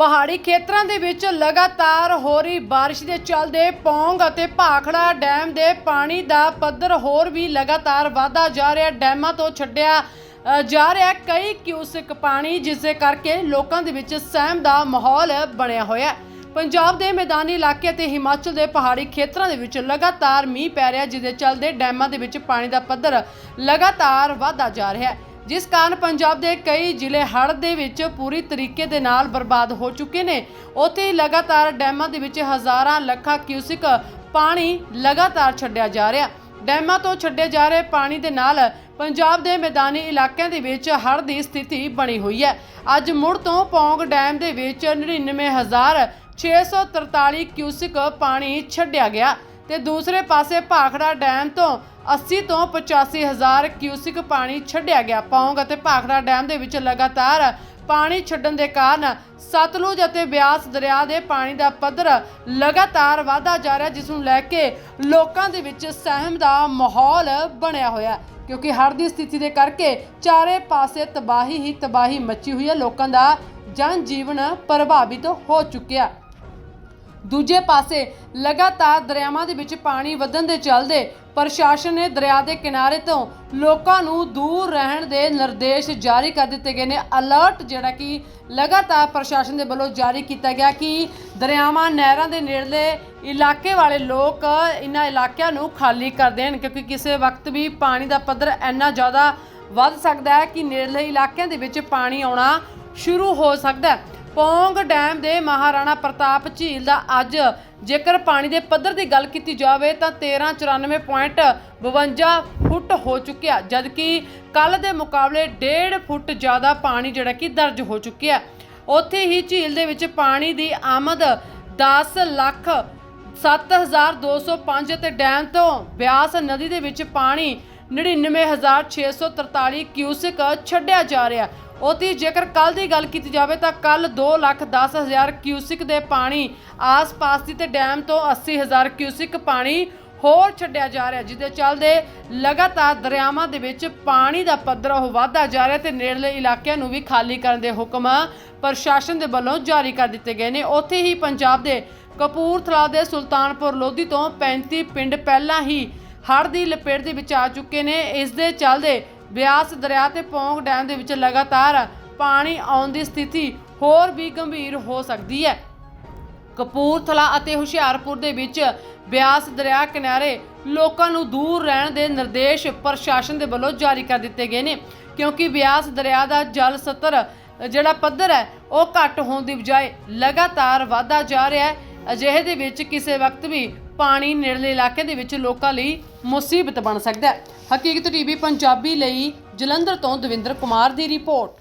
ਪਹਾੜੀ ਖੇਤਰਾਂ ਦੇ ਵਿੱਚ ਲਗਾਤਾਰ ਹੋ ਰਹੀ ਬਾਰਿਸ਼ ਦੇ ਚੱਲਦੇ ਪੌਂਗ ਅਤੇ ਭਾਖੜਾ ਡੈਮ ਦੇ ਪਾਣੀ ਦਾ ਪੱਧਰ ਹੋਰ ਵੀ ਲਗਾਤਾਰ ਵਧਦਾ ਜਾ ਰਿਹਾ। ਡੈਮਾਂ ਤੋਂ ਛੱਡਿਆ ਜਾ ਰਿਹਾ ਕਈ ਕਿਊਸਿਕ ਪਾਣੀ, ਜਿਸ ਦੇ ਕਰਕੇ ਲੋਕਾਂ ਦੇ ਵਿੱਚ ਸਹਿਮ ਦਾ ਮਾਹੌਲ ਬਣਿਆ ਹੋਇਆ ਪੰਜਾਬ ਦੇ ਮੈਦਾਨੀ ਇਲਾਕੇ ਅਤੇ ਹਿਮਾਚਲ ਦੇ ਪਹਾੜੀ ਖੇਤਰਾਂ ਦੇ ਵਿੱਚ ਲਗਾਤਾਰ ਮੀਂਹ ਪੈ ਰਿਹਾ, ਜਿਸ ਦੇ ਚੱਲਦੇ ਡੈਮਾਂ ਦੇ ਵਿੱਚ ਪਾਣੀ ਦਾ ਪੱਧਰ ਲਗਾਤਾਰ ਵਧਦਾ ਜਾ ਰਿਹਾ ਹੈ। ਜਿਸ ਕਾਰਨ ਪੰਜਾਬ ਦੇ ਕਈ ਜ਼ਿਲ੍ਹੇ ਹੜ੍ਹ ਦੇ ਵਿੱਚ ਪੂਰੀ ਤਰੀਕੇ ਦੇ ਨਾਲ ਬਰਬਾਦ ਹੋ ਚੁੱਕੇ ਨੇ। ਉੱਥੇ ਹੀ ਲਗਾਤਾਰ ਡੈਮਾਂ ਦੇ ਵਿੱਚ ਹਜ਼ਾਰਾਂ ਲੱਖਾਂ ਕਿਊਸਿਕ ਪਾਣੀ ਲਗਾਤਾਰ ਛੱਡਿਆ ਜਾ ਰਿਹਾ। ਡੈਮਾਂ ਤੋਂ ਛੱਡੇ ਜਾ ਰਹੇ ਪਾਣੀ ਦੇ ਨਾਲ ਪੰਜਾਬ ਦੇ ਮੈਦਾਨੀ ਇਲਾਕਿਆਂ ਦੇ ਵਿੱਚ ਹੜ੍ਹ ਦੀ ਸਥਿਤੀ ਬਣੀ ਹੋਈ ਹੈ। ਅੱਜ ਮੁੜ ਤੋਂ ਪੌਂਗ ਡੈਮ ਦੇ ਵਿੱਚ 99643 ਕਿਊਸਿਕ ਪਾਣੀ ਛੱਡਿਆ ਗਿਆ। ਤੇ ਦੂਸਰੇ ਪਾਸੇ ਭਾਖੜਾ ਡੈਮ ਤੋਂ 80 ਤੋਂ 85 ਹਜ਼ਾਰ ਕਿਊਸਿਕ ਪਾਣੀ ਛੱਡਿਆ ਗਿਆ ਪੌਂਗ ਅਤੇ ਭਾਖੜਾ ਡੈਮ ਦੇ ਵਿੱਚ ਲਗਾਤਾਰ ਪਾਣੀ ਛੱਡਣ ਦੇ ਕਾਰਨ ਸਤਲੁਜ ਅਤੇ ਬਿਆਸ ਦਰਿਆ ਦੇ ਪਾਣੀ ਦਾ ਪੱਧਰ ਲਗਾਤਾਰ ਵਧਦਾ ਜਾ ਰਿਹਾ, ਜਿਸ ਨੂੰ ਲੈ ਕੇ ਲੋਕਾਂ ਦੇ ਵਿੱਚ ਸਹਿਮ ਦਾ ਮਾਹੌਲ ਬਣਿਆ ਹੋਇਆ ਕਿਉਂਕਿ ਹੜ੍ਹ ਦੀ ਸਥਿਤੀ ਦੇ ਕਰਕੇ ਚਾਰੇ ਪਾਸੇ ਤਬਾਹੀ ਹੀ ਤਬਾਹੀ ਮੱਚੀ ਹੋਈ ਹੈ। ਲੋਕਾਂ ਦਾ ਜਨ ਜੀਵਨ ਪ੍ਰਭਾਵਿਤ ਹੋ ਚੁੱਕਿਆ। ਦੂਜੇ ਪਾਸੇ ਲਗਾਤਾਰ ਦਰਿਆਵਾਂ ਦੇ ਵਿੱਚ ਪਾਣੀ ਵਧਣ ਦੇ ਚੱਲਦੇ ਪ੍ਰਸ਼ਾਸਨ ਨੇ ਦਰਿਆ ਦੇ ਕਿਨਾਰੇ ਤੋਂ ਲੋਕਾਂ ਨੂੰ ਦੂਰ ਰਹਿਣ ਦੇ ਨਿਰਦੇਸ਼ ਜਾਰੀ ਕਰ ਦਿੱਤੇ ਗਏ ਨੇ। ਅਲਰਟ ਜਿਹੜਾ ਕਿ ਲਗਾਤਾਰ ਪ੍ਰਸ਼ਾਸਨ ਦੇ ਵੱਲੋਂ ਜਾਰੀ ਕੀਤਾ ਗਿਆ ਕਿ ਦਰਿਆਵਾਂ ਨਹਿਰਾਂ ਦੇ ਨੇੜਲੇ ਇਲਾਕੇ ਵਾਲੇ ਲੋਕ ਇਹਨਾਂ ਇਲਾਕਿਆਂ ਨੂੰ ਖਾਲੀ ਕਰ ਦੇਣ ਕਿਉਂਕਿ ਕਿਸੇ ਵਕਤ ਵੀ ਪਾਣੀ ਦਾ ਪੱਧਰ ਇੰਨਾ ਜ਼ਿਆਦਾ ਵੱਧ ਸਕਦਾ ਹੈ ਕਿ ਨੇੜਲੇ ਇਲਾਕਿਆਂ ਦੇ ਵਿੱਚ ਪਾਣੀ ਆਉਣਾ ਸ਼ੁਰੂ ਹੋ ਸਕਦਾ ਹੈ। ਪੌਂਗ ਡੈਮ ਦੇ ਮਹਾਰਾਣਾ ਪ੍ਰਤਾਪ ਝੀਲ ਦਾ ਅੱਜ ਜੇਕਰ ਪਾਣੀ ਦੇ ਪੱਧਰ ਦੀ ਗੱਲ ਕੀਤੀ ਜਾਵੇ ਤਾਂ 1394.52 ਫੁੱਟ ਹੋ ਚੁੱਕਿਆ, ਜਦਕਿ ਕੱਲ ਦੇ ਮੁਕਾਬਲੇ 1.5 ਫੁੱਟ ਜ਼ਿਆਦਾ ਪਾਣੀ ਜਿਹੜਾ ਕਿ ਦਰਜ ਹੋ ਚੁੱਕਿਆ ਉੱਥੇ ਹੀ ਝੀਲ ਦੇ ਵਿੱਚ ਪਾਣੀ ਦੀ ਆਮਦ 10 ਲੱਖ 7205 ਤੇ ਡੈਮ ਤੋਂ ਬਿਆਸ ਨਦੀ ਦੇ ਵਿੱਚ ਪਾਣੀ 99643 ਕਿਊਸਿਕ ਛੱਡਿਆ ਜਾ ਰਿਹਾ ਉਹਦੀ ਜੇਕਰ ਕੱਲ ਦੀ ਗੱਲ ਕੀਤੀ ਜਾਵੇ ਤਾਂ ਕੱਲ 2 ਲੱਖ 10 ਹਜ਼ਾਰ ਕਿਊਸਿਕ ਦੇ ਪਾਣੀ ਆਸ-ਪਾਸ ਦੀ ਤੇ ਡੈਮ ਤੋਂ 80 ਹਜ਼ਾਰ ਕਿਊਸਿਕ ਪਾਣੀ ਹੋਰ ਛੱਡਿਆ ਜਾ ਰਿਹਾ ਜਿਹਦੇ ਚੱਲਦੇ ਲਗਾਤਾਰ ਦਰਿਆਵਾਂ ਦੇ ਵਿੱਚ ਪਾਣੀ ਦਾ ਪੱਧਰ ਉਹ ਵਧਦਾ ਜਾ ਰਿਹਾ ਤੇ ਨੇੜਲੇ ਇਲਾਕਿਆਂ ਨੂੰ ਵੀ ਖਾਲੀ ਕਰਨ ਦੇ ਹੁਕਮ ਪ੍ਰਸ਼ਾਸਨ ਦੇ ਵੱਲੋਂ ਜਾਰੀ ਕਰ ਦਿੱਤੇ ਗਏ ਨੇ। ਉੱਥੇ ਹੀ ਪੰਜਾਬ ਦੇ ਕਪੂਰਥਲਾ ਦੇ ਸੁਲਤਾਨਪੁਰ ਲੋਧੀ ਤੋਂ 35 ਪਿੰਡ ਪਹਿਲਾਂ ਹੀ ਹੜ੍ਹ ਦੀ ਲਪੇਟ ਦੇ ਵਿੱਚ ਆ ਚੁੱਕੇ ਨੇ। ਇਸ ਦੇ ਚੱਲਦੇ ਬਿਆਸ ਦਰਿਆ ਤੇ ਪੌਂਗ ਡੈਮ ਦੇ ਵਿੱਚ ਲਗਾਤਾਰ ਪਾਣੀ ਆਉਣ ਦੀ ਸਥਿਤੀ ਹੋਰ ਵੀ ਗੰਭੀਰ ਹੋ ਸਕਦੀ ਹੈ। ਕਪੂਰਥਲਾ ਅਤੇ ਹੁਸ਼ਿਆਰਪੁਰ ਦੇ ਵਿੱਚ ਬਿਆਸ ਦਰਿਆ ਕਿਨਾਰੇ ਲੋਕਾਂ ਨੂੰ ਦੂਰ ਰਹਿਣ ਦੇ ਨਿਰਦੇਸ਼ ਪ੍ਰਸ਼ਾਸਨ ਦੇ ਵੱਲੋਂ ਜਾਰੀ ਕਰ ਦਿੱਤੇ ਗਏ ਨੇ, ਕਿਉਂਕਿ ਬਿਆਸ ਦਰਿਆ ਦਾ ਜਲ ਸਤਰ ਜਿਹੜਾ ਪੱਧਰ ਹੈ, ਉਹ ਘੱਟ ਹੋਣ ਦੀ ਬਜਾਏ ਲਗਾਤਾਰ ਵਾਧਾ ਜਾ ਰਿਹਾ ਹੈ। ਅਜਿਹੇ ਦੇ ਵਿੱਚ ਕਿਸੇ ਵਕਤ ਵੀ ਪਾਣੀ ਨੇੜਲੇ ਇਲਾਕੇ ਦੇ ਵਿੱਚ ਲੋਕਾਂ ਲਈ ਮੁਸੀਬਤ ਬਣ ਸਕਦਾ ਹੈ। ਹਕੀਕਤ ਟੀਵੀ ਪੰਜਾਬੀ ਲਈ ਜਲੰਧਰ ਤੋਂ ਦਵਿੰਦਰ ਕੁਮਾਰ ਦੀ ਰਿਪੋਰਟ।